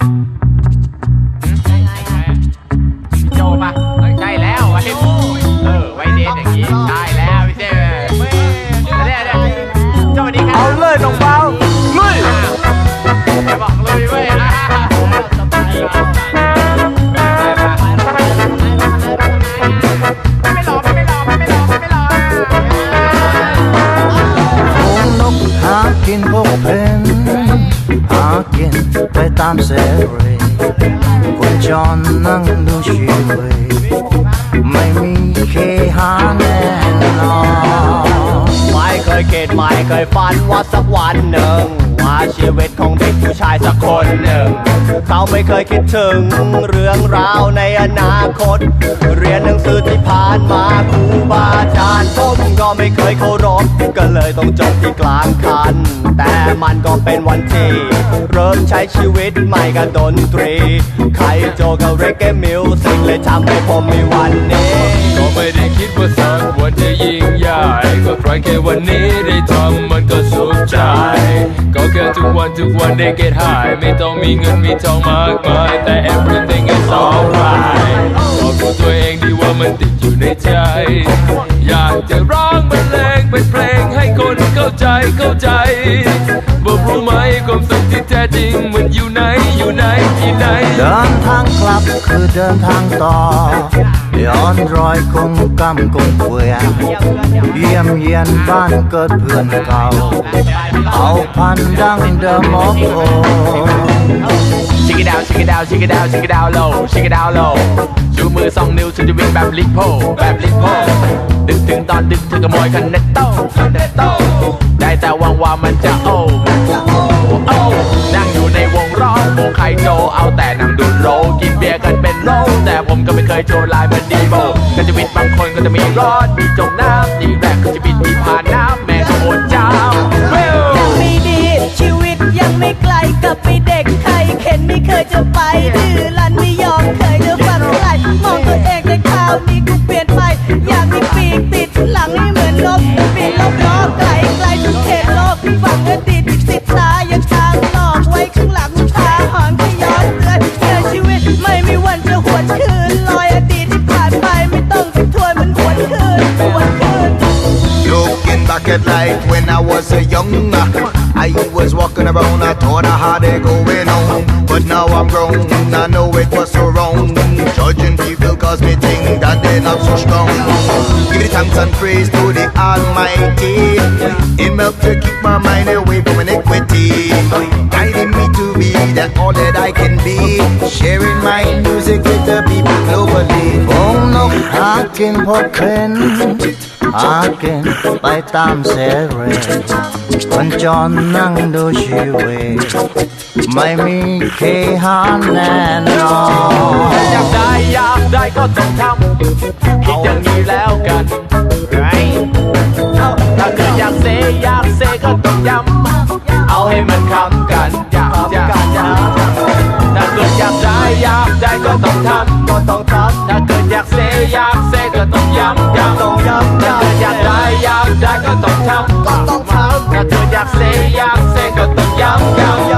โตามเสรีคนจนนั่ง ไม่เคยฝันว่าสักวันหนึ่ง ว่าชีวิตของเด็กผู้ชายสักคนหนึ่ง เขาไม่เคยคิดถึงเรื่องราวในอนาคต เรียนหนังสือที่ผ่านมาครูบาอาจารย์ผมก็ไม่เคยเคารพก็เลยต้องจบที่กลางคัน แต่มันก็เป็นวันที่เริ่มใช้ชีวิตใหม่กับดนตรี ใครโจกับเรกเกมิวสิกเลยทำให้ผมมีวันนี้ ก็ไม่ได้คิดว่าสักวันจะยิ่งใหญ่ก็ใครแค่วันนี้ได้ทำมันก็สุขใจ ก็แค่ทุกวันทุกวันได้ get high ไม่ต้องมีเงินมีทองมากมายแต่ everything is alright บอกตัวตัวเองดีว่ามันติดอยู่ในใจ อยากจะร้องบรรเลงเป็นเพลงให้คนเข้าใจเข้าใจ ริงมันอยู่ไหนอยู่ไหนที่ไหน เดินทางกลับคือเดินทางต่อย้อนรอยคงกำคงเกวียนเยี่ยมเยียนบ้านเกิดเพื่อนเก่า เอาพันดังเดิมอกโอชิคกี้ดาวชิคกี้ดาวชิคกี้ดาวชิคกี้ดาวโลชิคกี้ดาวโลชูมือสองนิ้วฉันจะวิ่งแบบลิโพแบบลิโพดึกถึงตอนดึกเธอขโมยคันเนตโต้คันเนตโต้ ยโจรลายมันดีโบก็จะวิตบางคนก็จะมีร้อนมีจมน้ำดีแรกก็จะบินมีผ่านน้ำแม่ก็โอนเจ้าเวลยังไม่ดี ชีวิตยังไม่ไกลกลับไปเด็กใครเข็นไม่เคยจะไปดื้อรั้นไม่ยอมเคยจะฟังใครมองตัวเองในคราวนี้กูเปลี่ยน pocket like when I was a young. I was walking around, I thought I had it going on. But now I'm grown, I know it was so wrong. Judging people cause me think that they're not so strong. Give it thanks and praise to the Almighty. In helped to keep my mind away from iniquity. Guiding me to be that all that I can be. Sharing my music with the people globally. Oh no, I can walk in. again ไปตามเสเรคนจอนนั่งดูชีวิตไม่มีเคหาแน่นอนอยากได้อยากได้ก็ต้องทำคิดอย่างนี้แล้วกันถ้าเกิดอยากเซอยากเซก็ต้องย้ำเอาให้มันคำกันอยากอยากอยากถ้าเกิดอยากได้อยากได้ก็ต้องทำก็ต้องทำถ้าเกิดอยากเซอยากเซก็ต้องย้ำย้ำต้องย้ำ 入四入四，腳動飲飲。